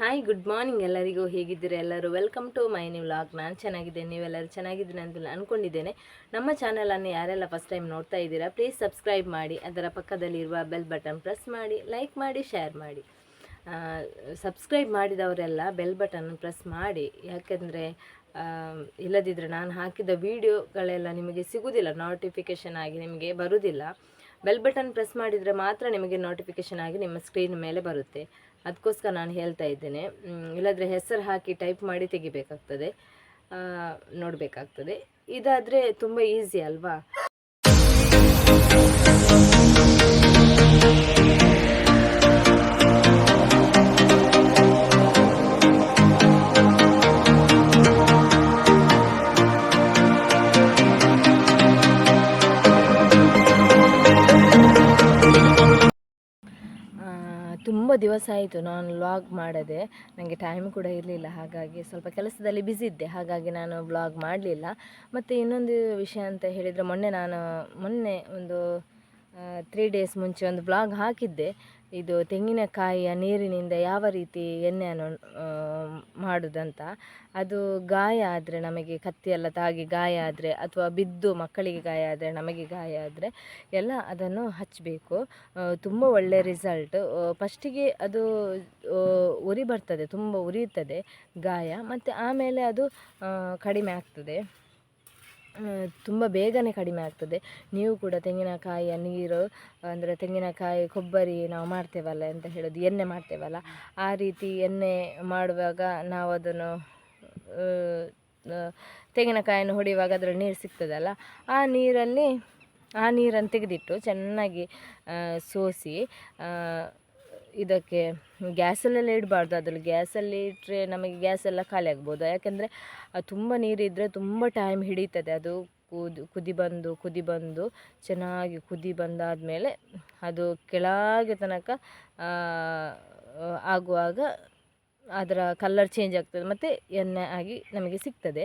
Hi good morning ಎಲ್ಲರಿಗೂ. ಹೇಗಿದ್ದೀರಾ ಎಲ್ಲರೂ? Welcome to my new vlog ನಾನು ಚೆನ್ನಾಗಿದ್ದೇನೆ. ನೀವೆಲ್ಲರೂ ಚೆನ್ನಾಗಿದ್ದೀನಿ ಅಂತ ಅಂದ್ಕೊಂಡಿದ್ದೇನೆ ನಮ್ಮ ಚಾನಲನ್ನು ಯಾರೆಲ್ಲ ಫಸ್ಟ್ ಟೈಮ್ ನೋಡ್ತಾ ಇದ್ದೀರಾ ಪ್ಲೀಸ್ ಸಬ್ಸ್ಕ್ರೈಬ್ ಮಾಡಿ, ಅದರ ಪಕ್ಕದಲ್ಲಿರುವ ಬೆಲ್ ಬಟನ್ ಪ್ರೆಸ್ ಮಾಡಿ ಲೈಕ್ ಮಾಡಿ ಶೇರ್ ಮಾಡಿ. ಸಬ್ಸ್ಕ್ರೈಬ್ ಮಾಡಿದವರೆಲ್ಲ ಬೆಲ್ ಬಟನ್ ಪ್ರೆಸ್ ಮಾಡಿ. ಯಾಕೆಂದರೆ ಇಲ್ಲದಿದ್ದರೆ ನಾನು ಹಾಕಿದ ವೀಡಿಯೋಗಳೆಲ್ಲ ನಿಮಗೆ ಸಿಗುವುದಿಲ್ಲ ನೋಟಿಫಿಕೇಷನ್ ಆಗಿ ನಿಮಗೆ ಬರುವುದಿಲ್ಲ ಬೆಲ್ ಬಟನ್ ಪ್ರೆಸ್ ಮಾಡಿದರೆ ಮಾತ್ರ ನಿಮಗೆ ನೋಟಿಫಿಕೇಷನ್ ಆಗಿ ನಿಮ್ಮ ಸ್ಕ್ರೀನ್ ಮೇಲೆ ಬರುತ್ತೆ. ಅದಕ್ಕೋಸ್ಕರ ನಾನು ಹೇಳ್ತಾ ಇದ್ದೇನೆ. ಇಲ್ಲಾದರೆ ಹೆಸರು ಹಾಕಿ ಟೈಪ್ ಮಾಡಿ ತೆಗಿಬೇಕಾಗ್ತದೆ. ನೋಡಬೇಕಾಗ್ತದೆ. ಇದಾದರೆ ತುಂಬ ಈಸಿ ಅಲ್ವಾ? ದಿವಸ ಆಯಿತು, ನಾನು ವ್ಲಾಗ್ ಮಾಡದೆ. ನನಗೆ ಟೈಮ್ ಕೂಡ ಇರಲಿಲ್ಲ, ಹಾಗಾಗಿ ಸ್ವಲ್ಪ ಕೆಲಸದಲ್ಲಿ ಬ್ಯುಸಿ ಇದ್ದೆ. ಹಾಗಾಗಿ ನಾನು ವ್ಲಾಗ್ ಮಾಡಲಿಲ್ಲ. ಮತ್ತು ಇನ್ನೊಂದು ವಿಷಯ ಅಂತ ಹೇಳಿದರೆ, ಮೊನ್ನೆ ನಾನು, ಮೊನ್ನೆ ಒಂದು ತ್ರೀ ಡೇಸ್ ಮುಂಚೆ ಒಂದು ಬ್ಲಾಗ್ ಹಾಕಿದ್ದೆ. ಇದು ತೆಂಗಿನಕಾಯಿಯ ನೀರಿನಿಂದ ಯಾವ ರೀತಿ ಎಣ್ಣೆಯನ್ನು ಮಾಡುವುದಂತ ಅದು ಗಾಯ ಆದರೆ ನಮಗೆ ಕತ್ತಿಯೆಲ್ಲ ತಾಗಿ ಗಾಯ ಆದರೆ ಅಥವಾ ಬಿದ್ದು ಮಕ್ಕಳಿಗೆ ಗಾಯ ಆದರೆ ನಮಗೆ ಗಾಯ ಆದರೆ ಎಲ್ಲ ಅದನ್ನು ಹಚ್ಚಬೇಕು ತುಂಬ ಒಳ್ಳೆಯ ರಿಸಲ್ಟ್ ಫಸ್ಟಿಗೆ ಅದು ಉರಿ ಬರ್ತದೆ, ತುಂಬ ಉರಿಯುತ್ತದೆ ಗಾಯ. ಮತ್ತು ಆಮೇಲೆ ಅದು ಕಡಿಮೆ ಆಗ್ತದೆ. ತುಂಬ ಬೇಗನೆ ಕಡಿಮೆ ಆಗ್ತದೆ. ನೀವು ಕೂಡ ತೆಂಗಿನಕಾಯಿಯ ನೀರು, ಅಂದರೆ ತೆಂಗಿನಕಾಯಿ, ಕೊಬ್ಬರಿ ನಾವು ಮಾಡ್ತೇವಲ್ಲ ಅಂತ ಹೇಳೋದು, ಎಣ್ಣೆ ಮಾಡ್ತೇವಲ್ಲ, ಆ ರೀತಿ ಎಣ್ಣೆ ಮಾಡುವಾಗ ನಾವು ಅದನ್ನು ತೆಂಗಿನಕಾಯನ್ನು ಹೊಡೆಯುವಾಗ ಅದರಲ್ಲಿ ನೀರು ಸಿಗ್ತದಲ್ಲ, ಆ ನೀರಲ್ಲಿ, ಆ ನೀರನ್ನು ತೆಗೆದಿಟ್ಟು ಚೆನ್ನಾಗಿ ಸೋಸಿ ಇದಕ್ಕೆ ಗ್ಯಾಸಲ್ಲೆಲ್ಲ ಇಡಬಾರ್ದು. ಅದರಲ್ಲಿ ಗ್ಯಾಸಲ್ಲಿ ಇಟ್ಟರೆ ನಮಗೆ ಗ್ಯಾಸ್ ಎಲ್ಲ ಖಾಲಿ ಆಗ್ಬೋದು. ಯಾಕೆಂದರೆ ತುಂಬ ನೀರಿದ್ದರೆ ತುಂಬ ಟೈಮ್ ಹಿಡಿತದೆ. ಅದು ಕುದಿ ಕುದಿ ಬಂದು ಕುದಿ ಬಂದು, ಚೆನ್ನಾಗಿ ಕುದಿ ಬಂದಾದಮೇಲೆ ಅದು ಕೆಳಗೆ ತನಕ ಆಗುವಾಗ ಅದರ ಕಲರ್ ಚೇಂಜ್ ಆಗ್ತದೆ. ಮತ್ತು ಎಣ್ಣೆ ಆಗಿ ನಮಗೆ ಸಿಗ್ತದೆ.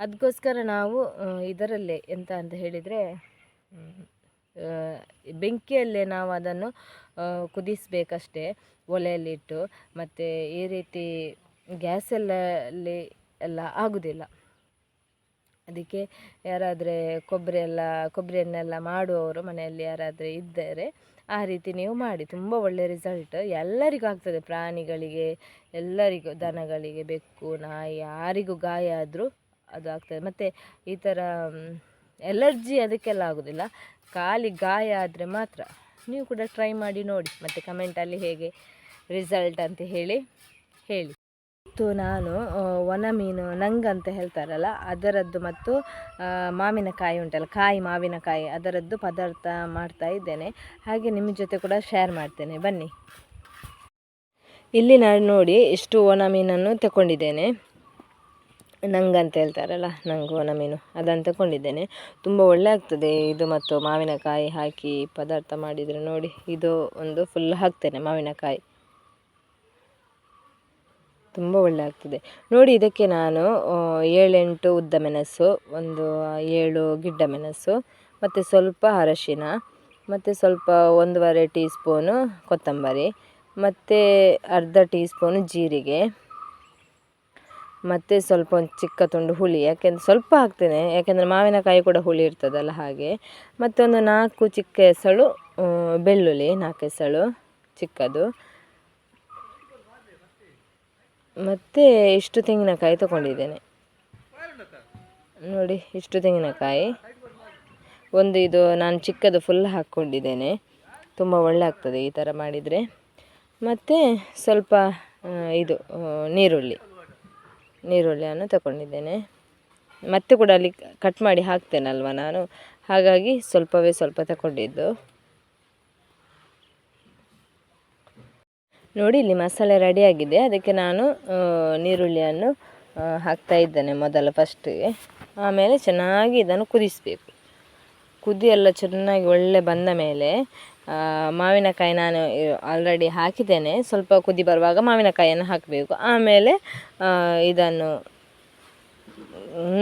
ಅದಕ್ಕೋಸ್ಕರ ನಾವು ಇದರಲ್ಲೇ ಎಂತ ಅಂತ ಹೇಳಿದರೆ ಬೆಂಕಿಯಲ್ಲೇ ನಾವು ಅದನ್ನು ಕುದಿಸ್ಬೇಕಷ್ಟೇ. ಒಲೆಯಲ್ಲಿಟ್ಟು, ಮತ್ತು ಈ ರೀತಿ ಗ್ಯಾಸಲ್ಲಲ್ಲಿ ಎಲ್ಲ ಆಗುವುದಿಲ್ಲ ಅದಕ್ಕೆ ಯಾರಾದರೆ ಕೊಬ್ಬರಿ ಎಲ್ಲ ಕೊಬ್ಬರಿ ಎಣ್ಣೆಲ್ಲ ಮಾಡುವವರು ಮನೆಯಲ್ಲಿ ಯಾರಾದರೆ ಇದ್ದರೆ ಆ ರೀತಿ ನೀವು ಮಾಡಿ. ತುಂಬ ಒಳ್ಳೆಯ ರಿಸಲ್ಟ್ ಎಲ್ಲರಿಗೂ ಆಗ್ತದೆ. ಪ್ರಾಣಿಗಳಿಗೆ, ಎಲ್ಲರಿಗೂ, ದನಗಳಿಗೆ, ಬೆಕ್ಕು, ನಾಯಿ, ಯಾರಿಗೂ ಗಾಯ ಆದರೂ ಅದು ಆಗ್ತದೆ. ಮತ್ತು ಈ ಥರ ಎಲರ್ಜಿ ಅದಕ್ಕೆಲ್ಲ ಆಗೋದಿಲ್ಲ. ಖಾಲಿ ಗಾಯ ಆದರೆ ಮಾತ್ರ ನೀವು ಕೂಡ ಟ್ರೈ ಮಾಡಿ ನೋಡಿ. ಮತ್ತು ಕಮೆಂಟಲ್ಲಿ ಹೇಗೆ ರಿಸಲ್ಟ್ ಅಂತ ಹೇಳಿ ಹೇಳಿ. ಮತ್ತು ನಾನು ಒಣ ಮೀನು ನಂಗ್ ಅಂತ ಹೇಳ್ತಾರಲ್ಲ, ಅದರದ್ದು ಮತ್ತು ಮಾವಿನಕಾಯಿ ಉಂಟಲ್ಲ, ಕಾಯಿ ಮಾವಿನಕಾಯಿ, ಅದರದ್ದು ಪದಾರ್ಥ ಮಾಡ್ತಾ ಇದ್ದೇನೆ. ಹಾಗೆ ನಿಮ್ಮ ಜೊತೆ ಕೂಡ ಶೇರ್ ಮಾಡ್ತೇನೆ. ಬನ್ನಿ. ಇಲ್ಲಿ ನಾನು ನೋಡಿ ಎಷ್ಟು ಒಣ ಮೀನನ್ನು ತಗೊಂಡಿದ್ದೇನೆ. ನಂಗ್ ಅಂತ ಹೇಳ್ತಾರಲ್ಲ, ನಂಗು ಒಣ ಮೀನು ಅದನ್ನು ತಗೊಂಡಿದ್ದೇನೆ ತುಂಬ ಒಳ್ಳೆ ಆಗ್ತದೆ ಇದು ಮತ್ತು ಮಾವಿನಕಾಯಿ ಹಾಕಿ ಪದಾರ್ಥ ಮಾಡಿದರೆ ನೋಡಿ, ಇದು ಒಂದು ಫುಲ್ ಹಾಕ್ತೇನೆ ಮಾವಿನಕಾಯಿ. ತುಂಬ ಒಳ್ಳೆ ಆಗ್ತದೆ ನೋಡಿ ಇದಕ್ಕೆ ನಾನು ಏಳೆಂಟು ಉದ್ದ ಮೆಣಸು, ಒಂದು ಏಳು ಗಿಡ್ಡ ಮೆಣಸು, ಮತ್ತು ಸ್ವಲ್ಪ ಅರಶಿನ, ಮತ್ತು ಸ್ವಲ್ಪ ಒಂದೂವರೆ ಟೀ ಸ್ಪೂನು ಕೊತ್ತಂಬರಿ, ಮತ್ತು ಅರ್ಧ ಟೀ ಸ್ಪೂನು ಜೀರಿಗೆ ಮತ್ತು ಸ್ವಲ್ಪ ಒಂದು ಚಿಕ್ಕ ತುಂಡು ಹುಳಿ, ಯಾಕೆಂದ್ರೆ ಸ್ವಲ್ಪ ಹಾಕ್ತೇನೆ. ಯಾಕೆಂದರೆ ಮಾವಿನಕಾಯಿ ಕೂಡ ಹುಳಿ ಇರ್ತದಲ್ಲ ಹಾಗೆ. ಮತ್ತೊಂದು ನಾಲ್ಕು ಚಿಕ್ಕ ಎಸಳು ಬೆಳ್ಳುಳ್ಳಿ, ನಾಲ್ಕು ಎಸಳು ಚಿಕ್ಕದು. ಮತ್ತು ಇಷ್ಟು ತೆಂಗಿನಕಾಯಿ ತಗೊಂಡಿದ್ದೇನೆ. ನೋಡಿ, ಇಷ್ಟು ತೆಂಗಿನಕಾಯಿ. ಒಂದು ಇದು ನಾನು ಚಿಕ್ಕದು ಫುಲ್ ಹಾಕ್ಕೊಂಡಿದ್ದೇನೆ. ತುಂಬ ಒಳ್ಳೆ ಆಗ್ತದೆ ಈ ಥರ ಮಾಡಿದರೆ. ಮತ್ತು ಸ್ವಲ್ಪ ಇದು ನೀರುಳ್ಳಿ. ನೀರುಳ್ಳಿಯನ್ನು ತಗೊಂಡಿದ್ದೇನೆ. ಮತ್ತೆ ಕೂಡ ಅಲ್ಲಿ ಕಟ್ ಮಾಡಿ ಹಾಕ್ತೇನಲ್ವ ನಾನು? ಹಾಗಾಗಿ ಸ್ವಲ್ಪವೇ ಸ್ವಲ್ಪ ತಗೊಂಡಿದ್ದು. ನೋಡಿ, ಇಲ್ಲಿ ಮಸಾಲೆ ರೆಡಿಯಾಗಿದೆ ಅದಕ್ಕೆ ನಾನು ನೀರುಳ್ಳಿಯನ್ನು ಹಾಕ್ತಾ ಇದ್ದೇನೆ ಮೊದಲು ಫಸ್ಟಿಗೆ ಆಮೇಲೆ ಚೆನ್ನಾಗಿ ಇದನ್ನು ಕುದಿಸಬೇಕು. ಕುದಿ ಎಲ್ಲ ಚೆನ್ನಾಗಿ ಒಳ್ಳೆ ಬಂದ ಮೇಲೆ ಮಾವಿನಕಾಯಿ ನಾನು ಆಲ್ರೆಡಿ ಹಾಕಿದ್ದೇನೆ. ಸ್ವಲ್ಪ ಕುದಿ ಬರುವಾಗ ಮಾವಿನಕಾಯಿಯನ್ನು ಹಾಕಬೇಕು. ಆಮೇಲೆ ಇದನ್ನು,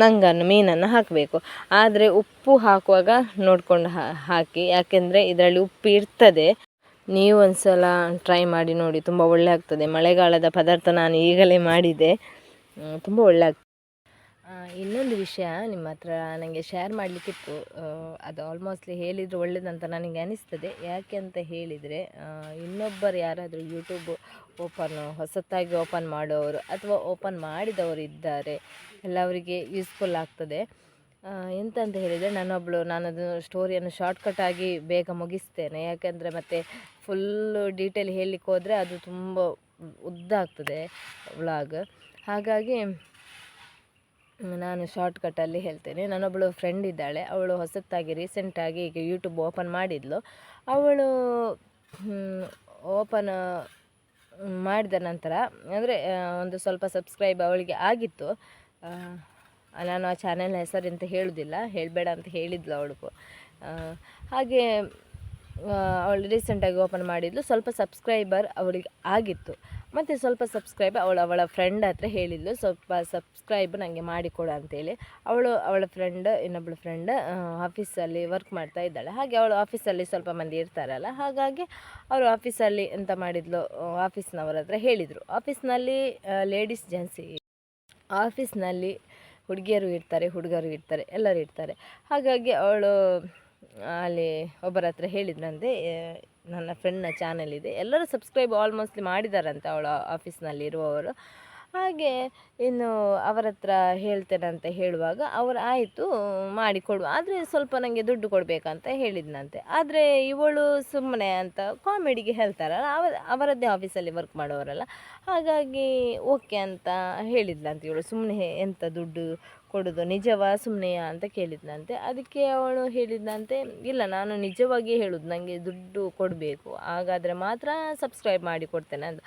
ನಂಗನ್ನು, ಮೀನನ್ನು ಹಾಕಬೇಕು. ಆದರೆ ಉಪ್ಪು ಹಾಕುವಾಗ ನೋಡಿಕೊಂಡು ಹಾಕಿ. ಯಾಕೆಂದರೆ ಇದರಲ್ಲಿ ಉಪ್ಪು ಇರ್ತದೆ. ನೀವು ಒಂದು ಸಲ ಟ್ರೈ ಮಾಡಿ ನೋಡಿ. ತುಂಬ ಒಳ್ಳೆ ಆಗ್ತದೆ. ಮಳೆಗಾಲದ ಪದಾರ್ಥ ನಾನು ಈಗಲೇ ಮಾಡಿದೆ ತುಂಬ ಒಳ್ಳೆ ಆಗ್ತದೆ. ಇನ್ನೊಂದು ವಿಷಯ ನಿಮ್ಮ ಹತ್ರ ನನಗೆ ಶೇರ್ ಮಾಡಲಿಕ್ಕಿತ್ತು. ಅದು ಆಲ್ಮೋಸ್ಟ್ಲಿ ಹೇಳಿದರೆ ಒಳ್ಳೇದಂತ ನನಗೆ ಅನಿಸ್ತದೆ. ಯಾಕೆ ಅಂತ ಹೇಳಿದರೆ ಇನ್ನೊಬ್ಬರು ಯಾರಾದರೂ ಯೂಟ್ಯೂಬ್ ಓಪನ್ ಹೊಸತಾಗಿ ಓಪನ್ ಮಾಡೋರು ಅಥವಾ ಓಪನ್ ಮಾಡಿದವರು ಇದ್ದಾರೆ, ಎಲ್ಲ ಅವರಿಗೆ ಯೂಸ್ಫುಲ್ ಆಗ್ತದೆ. ಎಂತ ಅಂತ ಹೇಳಿದರೆ ನಾನೊಬ್ಬಳು ನಾನದು ಸ್ಟೋರಿಯನ್ನು ಶಾರ್ಟ್ಕಟ್ ಆಗಿ ಬೇಗ ಮುಗಿಸ್ತೇನೆ. ಯಾಕೆಂದರೆ ಮತ್ತೆ ಫುಲ್ಲು ಡೀಟೇಲ್ ಹೇಳಲಿಕ್ಕೆ ಹೋದರೆ ಅದು ತುಂಬ ಉದ್ದ ಆಗ್ತದೆ ವ್ಲಾಗ್ ಹಾಗಾಗಿ ನಾನು ಶಾರ್ಟ್ಕಟ್ಟಲ್ಲಿ ಹೇಳ್ತೇನೆ. ನನ್ನೊಬ್ಬಳು ಫ್ರೆಂಡ್ ಇದ್ದಾಳೆ. ಅವಳು ಹೊಸತಾಗಿ ರೀಸೆಂಟಾಗಿ ಈಗ ಯೂಟ್ಯೂಬ್ ಓಪನ್ ಮಾಡಿದ್ಲು. ಅವಳು ಓಪನ್ ಮಾಡಿದ ನಂತರ, ಅಂದರೆ ಒಂದು ಸ್ವಲ್ಪ ಸಬ್ಸ್ಕ್ರೈಬ್ ಅವಳಿಗೆ ಆಗಿತ್ತು. ನಾನು ಆ ಚಾನೆಲ್ ಹೆಸರು ಅಂತ ಹೇಳೋದಿಲ್ಲ. ಹೇಳಬೇಡ ಅಂತ ಹೇಳಿದ್ಲು ಅವಳು ಹಾಗೆ ಅವಳು ರೀಸೆಂಟಾಗಿ ಓಪನ್ ಮಾಡಿದ್ಲು. ಸ್ವಲ್ಪ ಸಬ್ಸ್ಕ್ರೈಬರ್ ಅವಳಿಗೆ ಆಗಿತ್ತು. ಮತ್ತು ಸ್ವಲ್ಪ ಸಬ್ಸ್ಕ್ರೈಬ್ ಅವಳು, ಅವಳ ಫ್ರೆಂಡ್ ಹತ್ರ ಹೇಳಿದ್ಲು. ಸ್ವಲ್ಪ ಸಬ್ಸ್ಕ್ರೈಬ್ ನನಗೆ ಮಾಡಿಕೊಡು ಅಂತೇಳಿ. ಅವಳು ಅವಳ ಫ್ರೆಂಡ್ ಇನ್ನೊಬ್ಬಳು ಫ್ರೆಂಡ್ ಆಫೀಸಲ್ಲಿ ವರ್ಕ್ ಮಾಡ್ತಾ ಇದ್ದಾಳೆ. ಹಾಗೆ ಅವಳು ಆಫೀಸಲ್ಲಿ ಸ್ವಲ್ಪ ಮಂದಿ ಇರ್ತಾರಲ್ಲ, ಹಾಗಾಗಿ ಅವರು ಆಫೀಸಲ್ಲಿ ಎಂತ ಮಾಡಿದ್ಲು ಆಫೀಸ್ನವರ ಹತ್ರ ಹೇಳಿದರು. ಆಫೀಸ್ನಲ್ಲಿ ಲೇಡೀಸ್ ಜೆಂಟ್ಸ್ ಆಫೀಸ್ನಲ್ಲಿ ಹುಡುಗಿಯರು ಇರ್ತಾರೆ, ಹುಡುಗರು ಇರ್ತಾರೆ, ಎಲ್ಲರೂ ಇರ್ತಾರೆ. ಹಾಗಾಗಿ ಅವಳು ಅಲ್ಲಿ ಒಬ್ಬರ ಹತ್ರ ಹೇಳಿದ್ರಂತೆ "ಏ, ನನ್ನ ಫ್ರೆಂಡ್ನ ಚಾನಲ್ ಇದೆ. ಎಲ್ಲರೂ ಸಬ್ಸ್ಕ್ರೈಬ್ ಆಲ್ಮೋಸ್ಟ್ಲಿ ಮಾಡಿದಾರಂತೆ ಅವಳ ಆಫೀಸ್ನಲ್ಲಿ ಇರುವವರು. ಹಾಗೆ ಇನ್ನು ಅವರ ಹತ್ರ ಹೇಳ್ತೇನೆ ಅಂತ ಹೇಳುವಾಗ ಅವರು ಆಯಿತು ಮಾಡಿಕೊಡು ಆದರೆ ಸ್ವಲ್ಪ ನನಗೆ ದುಡ್ಡು ಕೊಡಬೇಕಂತ ಹೇಳಿದ್ನಂತೆ ಆದರೆ ಇವಳು ಸುಮ್ಮನೆ ಅಂತ ಕಾಮಿಡಿಗೆ ಹೇಳ್ತಾರಲ್ಲ ಅವ ಅವರದ್ದೇ ಆಫೀಸಲ್ಲಿ ವರ್ಕ್ ಮಾಡೋರಲ್ಲ ಹಾಗಾಗಿ ಓಕೆ ಅಂತ ಹೇಳಿದ್ಲಂತೆ ಇವಳು ಸುಮ್ಮನೆ ಎಂಥ ದುಡ್ಡು ಕೊಡೋದು, ನಿಜವಾ ಸುಮ್ಮನೆಯಾ ಅಂತ ಕೇಳಿದ್ನಂತೆ. ಅದಕ್ಕೆ ಅವಳು ಹೇಳಿದ್ನಂತೆ, ಇಲ್ಲ, ನಾನು ನಿಜವಾಗಿಯೇ ಹೇಳೋದು ನನಗೆ ದುಡ್ಡು ಕೊಡಬೇಕು, ಹಾಗಾದರೆ ಮಾತ್ರ ಸಬ್ಸ್ಕ್ರೈಬ್ ಮಾಡಿ ಕೊಡ್ತೇನೆ ಅಂತ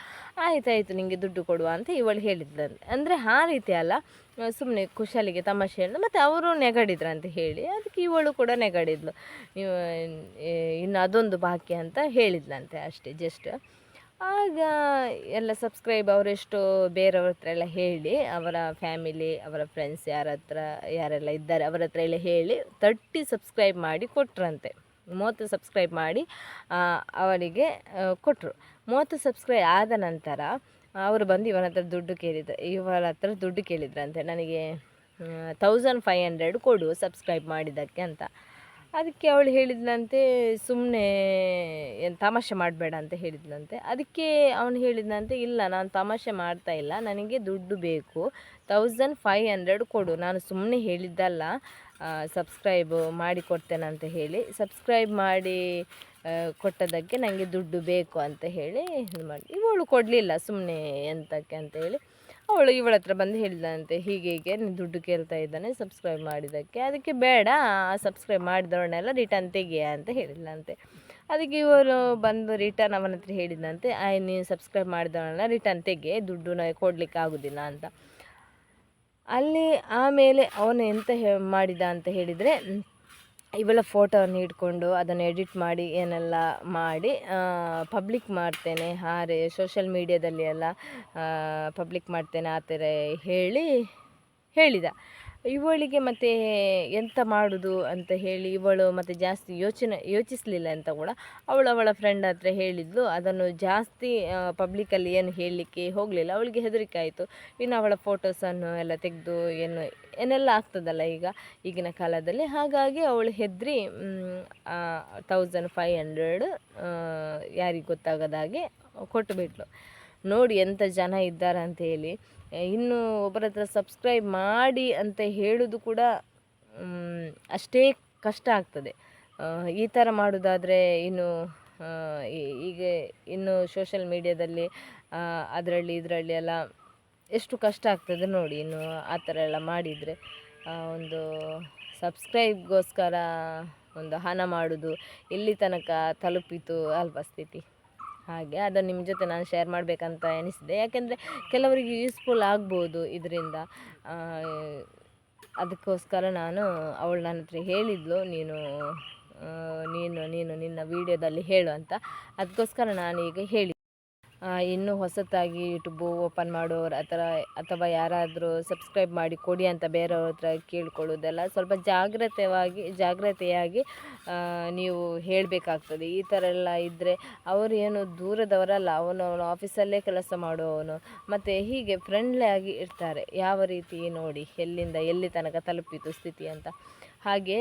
ಆಯಿತಾಯಿತು ನಿಮಗೆ ದುಡ್ಡು ಕೊಡುವ ಅಂತ ಇವಳು ಹೇಳಿದ್ಲಂತೆ ಅಂದರೆ ಆ ರೀತಿ ಅಲ್ಲ ಸುಮ್ಮನೆ ಕುಶಾಲಿಗೆ ತಮಾಷೆ ಹೇಳಿದ, ಮತ್ತು ಅವರು ನೆಗಡಿದ್ರಂತ ಹೇಳಿ, ಅದಕ್ಕೆ ಇವಳು ಕೂಡ ನೆಗಡಿದ್ಲು. ಇನ್ನು ಅದೊಂದು ಬಾಕಿ ಅಂತ ಹೇಳಿದ್ಲಂತೆ ಅಷ್ಟೇ ಜಸ್ಟ್ ಆಗ ಎಲ್ಲ ಸಬ್ಸ್ಕ್ರೈಬ್ ಅವರೆಷ್ಟು ಬೇರೆಯವ್ರ ಹತ್ರ ಎಲ್ಲ ಹೇಳಿ, ಅವರ ಫ್ಯಾಮಿಲಿ ಅವರ ಫ್ರೆಂಡ್ಸ್ ಯಾರ ಹತ್ರ, ಯಾರೆಲ್ಲ ಇದ್ದಾರೆ ಅವರ ಹತ್ರ ಎಲ್ಲ ಹೇಳಿ ತರ್ಟಿ ಸಬ್ಸ್ಕ್ರೈಬ್ ಮಾಡಿ ಕೊಟ್ರಂತೆ. ಮೂವತ್ತು ಸಬ್ಸ್ಕ್ರೈಬ್ ಮಾಡಿ ಅವರಿಗೆ ಕೊಟ್ಟರು ಮೂವತ್ತು ಸಬ್ಸ್ಕ್ರೈಬ್ ಆದ ನಂತರ ಅವರು ಬಂದು ಇವನ ಹತ್ರ ದುಡ್ಡು ಕೇಳಿದ್ರು ಇವರ ಹತ್ರ ದುಡ್ಡು ಕೇಳಿದ್ರಂತೆ, ನನಗೆ ತೌಸಂಡ್ ಫೈವ್ ಹಂಡ್ರೆಡ್ ಕೊಡು ಸಬ್ಸ್ಕ್ರೈಬ್ ಮಾಡಿದ್ದಕ್ಕೆ ಅಂತ. ಅದಕ್ಕೆ ಅವಳು ಹೇಳಿದ್ಲಂತೆ ಸುಮ್ಮನೆ ಏನು ತಮಾಷೆ ಮಾಡಬೇಡ ಅಂತ ಹೇಳಿದ್ಲಂತೆ ಅದಕ್ಕೆ ಅವನು ಹೇಳಿದ್ನಂತೆ, ಇಲ್ಲ, ನಾನು ತಮಾಷೆ ಮಾಡ್ತಾ ಇಲ್ಲ, ನನಗೆ ದುಡ್ಡು ಬೇಕು ತೌಸಂಡ್ ಫೈವ್ ಹಂಡ್ರೆಡ್ ಕೊಡು. ನಾನು ಸುಮ್ಮನೆ ಹೇಳಿದ್ದಲ್ಲ ಸಬ್ಸ್ಕ್ರೈಬ್ ಮಾಡಿ ಕೊಡ್ತೇನೆ ಅಂತ ಹೇಳಿ ಸಬ್ಸ್ಕ್ರೈಬ್ ಮಾಡಿ ಕೊಟ್ಟದಕ್ಕೆ ನನಗೆ ದುಡ್ಡು ಬೇಕು ಅಂತ ಹೇಳಿ ಇದು ಮಾಡಿ. ಇವಳು ಕೊಡಲಿಲ್ಲ ಸುಮ್ಮನೆ ಎಂತಕ್ಕೆ ಅಂತ ಹೇಳಿ. ಅವಳು ಇವಳ ಹತ್ರ ಬಂದು ಹೇಳಿದಂತೆ, ಹೀಗೆ ಹೀಗೆ ನೀನು ದುಡ್ಡು ಕೇಳ್ತಾ ಇದ್ದಾನೆ ಸಬ್ಸ್ಕ್ರೈಬ್ ಮಾಡಿದ್ದಕ್ಕೆ. ಅದಕ್ಕೆ ಬೇಡ ಸಬ್ಸ್ಕ್ರೈಬ್ ಮಾಡಿದವಳನ್ನೆಲ್ಲ ರಿಟರ್ನ್ ತೆಗಿಯ ಅಂತ ಹೇಳಿದ್ಲಂತೆ ಅದಕ್ಕೆ ಇವರು ಬಂದು ರಿಟರ್ನ್ ಅವನ ಹತ್ರ ಹೇಳಿದಂತೆ ಆಯ್, ನೀನು ಸಬ್ಸ್ಕ್ರೈಬ್ ಮಾಡಿದವನ್ನೆಲ್ಲ ರಿಟರ್ನ್ ತೆಗೆ, ದುಡ್ಡು ನನಗೆ ಕೊಡಲಿಕ್ಕೆ ಆಗೋದಿಲ್ಲ ಅಂತ. ಅಲ್ಲಿ ಆಮೇಲೆ ಅವನು ಎಂತ ಮಾಡಿದ ಅಂತ ಹೇಳಿದರೆ ಇವಳ ಫೋಟೋವನ್ನು ಹಿಡ್ಕೊಂಡು ಅದನ್ನು ಎಡಿಟ್ ಮಾಡಿ ಏನೆಲ್ಲ ಮಾಡಿ ಪಬ್ಲಿಕ್ ಮಾಡ್ತೇನೆ. ಹಾರೆ ಸೋಷಲ್ ಮೀಡಿಯಾದಲ್ಲಿ ಎಲ್ಲ ಪಬ್ಲಿಕ್ ಮಾಡ್ತೇನೆ ಆ ಥರ ಹೇಳಿ ಹೇಳಿದ. ಇವಳಿಗೆ ಮತ್ತೆ ಎಂತ ಮಾಡುದು ಅಂತ ಹೇಳಿ ಇವಳು ಮತ್ತು ಜಾಸ್ತಿ ಯೋಚನೆ, ಯೋಚಿಸಲಿಲ್ಲ ಅಂತ ಕೂಡ ಅವಳು ಅವಳ ಫ್ರೆಂಡ್ ಹತ್ರ ಹೇಳಿದ್ಲು. ಅದನ್ನು ಜಾಸ್ತಿ ಪಬ್ಲಿಕಲ್ಲಿ ಏನು ಹೇಳಲಿಕ್ಕೆ ಹೋಗಲಿಲ್ಲ. ಅವಳಿಗೆ ಹೆದರಿಕೆ ಆಯಿತು. ಇನ್ನು ಅವಳ ಫೋಟೋಸನ್ನು ಎಲ್ಲ ತೆಗೆದು ಏನು, ಏನೆಲ್ಲ ಆಗ್ತದಲ್ಲ ಈಗ, ಈಗಿನ ಕಾಲದಲ್ಲಿ? ಹಾಗಾಗಿ ಅವಳು ಹೆದರಿ ತೌಸಂಡ್ ಫೈವ್ ಹಂಡ್ರೆಡ್ ಯಾರಿಗೆ ಗೊತ್ತಾಗದ ಹಾಗೆ ನೋಡಿ ಎಂಥ ಜನ ಇದ್ದಾರೆ ಅಂತ ಹೇಳಿ. ಇನ್ನು ಒಬ್ಬರ ಹತ್ರ ಸಬ್ಸ್ಕ್ರೈಬ್ ಮಾಡಿ ಅಂತ ಹೇಳೋದು ಕೂಡ ಅಷ್ಟೇ ಕಷ್ಟ ಆಗ್ತದೆ. ಈ ಥರ ಮಾಡೋದಾದರೆ ಇನ್ನು ಈಗ ಇನ್ನು ಸೋಷಲ್ ಮೀಡ್ಯಾದಲ್ಲಿ ಅದರಲ್ಲಿ ಇದರಲ್ಲಿ ಎಲ್ಲ ಎಷ್ಟು ಕಷ್ಟ ಆಗ್ತದೆ ನೋಡಿ ಇನ್ನು ಆ ಥರ ಎಲ್ಲ ಮಾಡಿದರೆ. ಒಂದು ಸಬ್ಸ್ಕ್ರೈಬ್ಗೋಸ್ಕರ ಒಂದು ಹಣ ಮಾಡೋದು ಎಲ್ಲಿ ತನಕ ತಲುಪಿತು ಅಲ್ವಾ ಸ್ಥಿತಿ. ಹಾಗೆ, ಅದನ್ನು ನಿಮ್ಮ ಜೊತೆ ನಾನು ಶೇರ್ ಮಾಡಬೇಕಂತ ಎನಿಸಿದೆ ಯಾಕೆಂದರೆ ಕೆಲವರಿಗೆ ಯೂಸ್ಫುಲ್ ಆಗ್ಬೋದು ಇದರಿಂದ. ಅದಕ್ಕೋಸ್ಕರ ನಾನು ಅವಳು ನನ್ನ ಹತ್ರ ಹೇಳಿದ್ಲು, ನೀನು ನೀನು ನೀನು ನಿನ್ನ ವೀಡಿಯೋದಲ್ಲಿ ಹೇಳು ಅಂತ. ಅದಕ್ಕೋಸ್ಕರ ನಾನು ಈಗ ಹೇಳಿ ಇನ್ನೂ ಹೊಸತಾಗಿ ಯೂಟ್ಯೂಬು ಓಪನ್ ಮಾಡೋರು ಆ ಥರ ಅಥವಾ ಯಾರಾದರೂ ಸಬ್ಸ್ಕ್ರೈಬ್ ಮಾಡಿ ಕೊಡಿ ಅಂತ ಬೇರೆಯವ್ರ ಹತ್ರ ಕೇಳ್ಕೊಳ್ಳೋದೆಲ್ಲ ಸ್ವಲ್ಪ ಜಾಗ್ರತೆಯಾಗಿ ಜಾಗ್ರತೆಯಾಗಿ ನೀವು ಹೇಳಬೇಕಾಗ್ತದೆ. ಈ ಥರ ಎಲ್ಲ ಇದ್ದರೆ ಅವರು ಏನು ದೂರದವರಲ್ಲ, ಅವನು ಅವನು ಆಫೀಸಲ್ಲೇ ಕೆಲಸ ಮಾಡುವವನು. ಮತ್ತು ಹೀಗೆ ಫ್ರೆಂಡ್ಲಿ ಆಗಿ ಇರ್ತಾರೆ. ಯಾವ ರೀತಿ ನೋಡಿ ಎಲ್ಲಿಂದ ಎಲ್ಲಿ ತನಕ ತಲುಪಿತು ಸ್ಥಿತಿ ಅಂತ. ಹಾಗೆ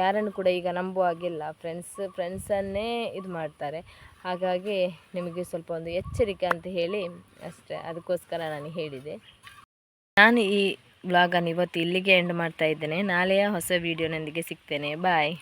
ಯಾರನ್ನು ಕೂಡ ಈಗ ನಂಬುವಾಗಿಲ್ಲ ಫ್ರೆಂಡ್ಸ್ ಫ್ರೆಂಡ್ಸನ್ನೇ ಇದು ಮಾಡ್ತಾರೆ. ಹಾಗಾಗಿ ನಿಮಗೆ ಸ್ವಲ್ಪ ಒಂದು ಎಚ್ಚರಿಕೆ ಅಂತ ಹೇಳಿ ಅಷ್ಟೇ, ಅದಕ್ಕೋಸ್ಕರ ನಾನು ಹೇಳಿದೆ. ನಾನು ಈ ವ್ಲಾಗನ್ನು ಇವತ್ತು ಇಲ್ಲಿಗೆ ಎಂಡ್ ಮಾಡ್ತಾ ಇದ್ದೇನೆ. ನಾಳೆಯ ಹೊಸ ವೀಡಿಯೋನೊಂದಿಗೆ ಸಿಗ್ತೇನೆ. ಬಾಯ್